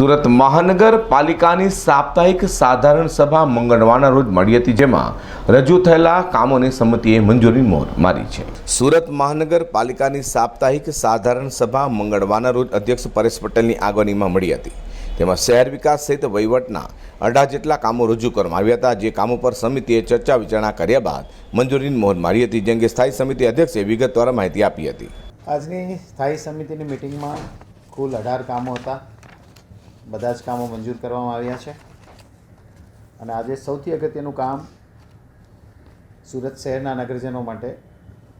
સુરત મહાનગરપાલિકાની સાપ્તાહિક સાધારણ સભા મંગળવારના રોજ મળી હતી જેમાં રજૂ થયેલા કામોની સમિતિએ મંજૂરી મોર મારી છે. સુરત મહાનગરપાલિકાની સાપ્તાહિક સાધારણ સભા મંગળવારના રોજ અધ્યક્ષ પરેશ પટેલની આગેવાનીમાં મળી હતી. તેમાં શહેર વિકાસ સહિત વહીવટના અઢાર જેટલા કામો રજૂ કરવામાં આવ્યા હતા જે કામો પર સમિતિએ ચર્ચા વિચારણા કર્યા બાદ મંજૂરીની મોહર મારી હતી જે અંગે સ્થાયી સમિતિ અધ્યક્ષે વિગતવાર માહિતી આપી હતી. આજની સ્થાયી સમિતિની મિટિંગમાં કુલ અઢાર કામો હતા. બધા જ કામો મંજૂર કરવામાં આવ્યા છે. અને આજે સૌથી અગત્યનું કામ સુરત શહેરના નગરજનો માટે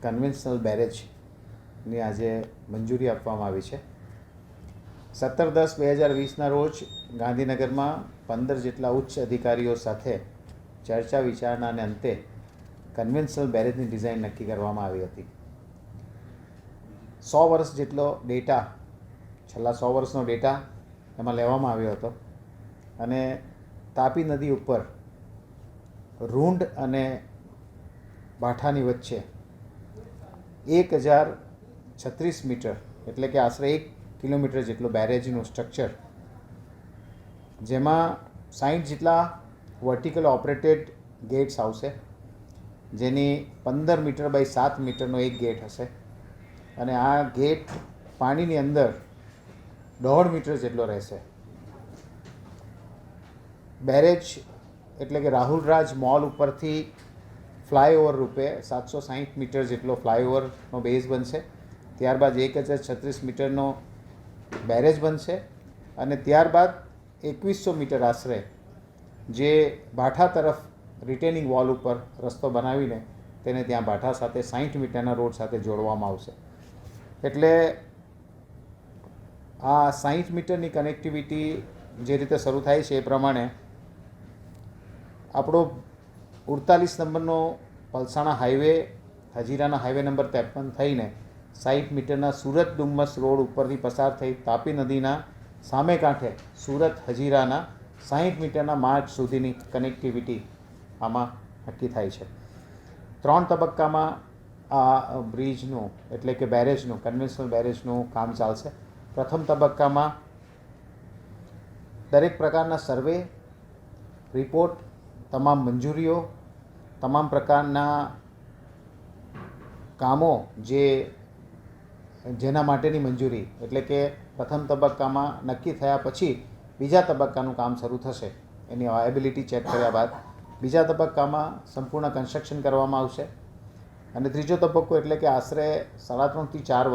કન્વેન્શનલ બેરેજની આજે મંજૂરી આપવામાં આવી છે. સત્તર દસ બે હજાર વીસના રોજ ગાંધીનગરમાં પંદર જેટલા ઉચ્ચ અધિકારીઓ સાથે ચર્ચા વિચારણાને અંતે કન્વેન્શનલ બેરેજની ડિઝાઇન નક્કી કરવામાં આવી હતી. સો વર્ષ જેટલો ડેટા, છેલ્લા સો વર્ષનો ડેટા એમાં લેવામાં આવ્યો હતો. અને તાપી નદી ઉપર રૂંડ અને બાઠાની વચ્ચે એક હજાર છત્રીસ મીટર, એટલે કે આશરે એક કિલોમીટર જેટલું બેરેજનું સ્ટ્રક્ચર જેમાં સાઠ જેટલા વર્ટિકલ ઓપરેટેડ ગેટ્સ આવશે, જેની પંદર મીટર બાય સાત મીટરનો એક ગેટ હશે. અને આ ગેટ પાણીની અંદર દોઢ મીટર જેટલો રહેશે. બેરેજ એટલે કે રાહુલ રાજ મોલ ઉપરથી ફ્લાયઓવર રૂપે સાતસો સાહીઠ મીટર જેટલો ફ્લાયઓવરનો બેઝ બનશે. ત્યારબાદ એક હજાર છત્રીસ મીટરનો બેરેજ બનશે અને ત્યારબાદ એકવીસો મીટર આશરે જે ભાઠા તરફ રિટેનિંગ વોલ ઉપર રસ્તો બનાવીને તેને ત્યાં ભાઠા સાથે સાહીઠ મીટરના રોડ સાથે જોડવામાં આવશે. એટલે આ સાહીઠ મીટરની કનેક્ટિવિટી જે રીતે શરૂ થાય છે એ પ્રમાણે આપણો ઉડતાલીસ નંબરનો પલસાણા હાઈવે હજીરાના હાઈવે નંબર ત્રેપન થઈને સાહીઠ મીટરના સુરત ડુમ્મસ રોડ ઉપરથી પસાર થઈ તાપી નદીના સામે કાંઠે સુરત, હજીરાના સાહીઠ મીટરના માર્ગ સુધીની કનેક્ટિવિટી આમાં નક્કી થાય છે. ત્રણ તબક્કામાં આ બ્રિજનું એટલે કે બેરેજનું કન્વેન્શનલ બેરેજનું કામ ચાલશે. પ્રથમ તબક્કામાં દરેક પ્રકારના સર્વે, રિપોર્ટ, તમામ મંજૂરીઓ, તમામ પ્રકારના કામો જે જેના માટેની મંજૂરી, એટલે કે પ્રથમ તબક્કામાં નક્કી થયા પછી બીજા તબક્કાનું કામ શરૂ થશે. એની વાયબિલિટી ચેક કર્યા બાદ બીજા તબક્કામાં સંપૂર્ણ કન્સ્ટ્રક્શન કરવામાં આવશે. અને ત્રીજો તબક્કો એટલે કે આશરે સાડા ત્રણથી ચાર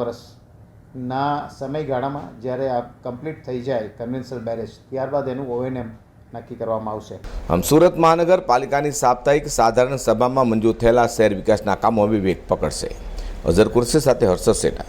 વર્ષના સમયગાળામાં જ્યારે આ કમ્પ્લીટ થઈ જાય કન્વેન્શનલ બેરેજ ત્યારબાદ એનું ઓએનએમ નક્કી કરવામાં આવશે. આમ સુરત મહાનગરપાલિકાની સાપ્તાહિક સાધારણ સભામાં મંજૂર થયેલા શહેર વિકાસના કામો વિવેક પકડશે. અઝર કુર્સી સાથે હર્ષદ સેઠા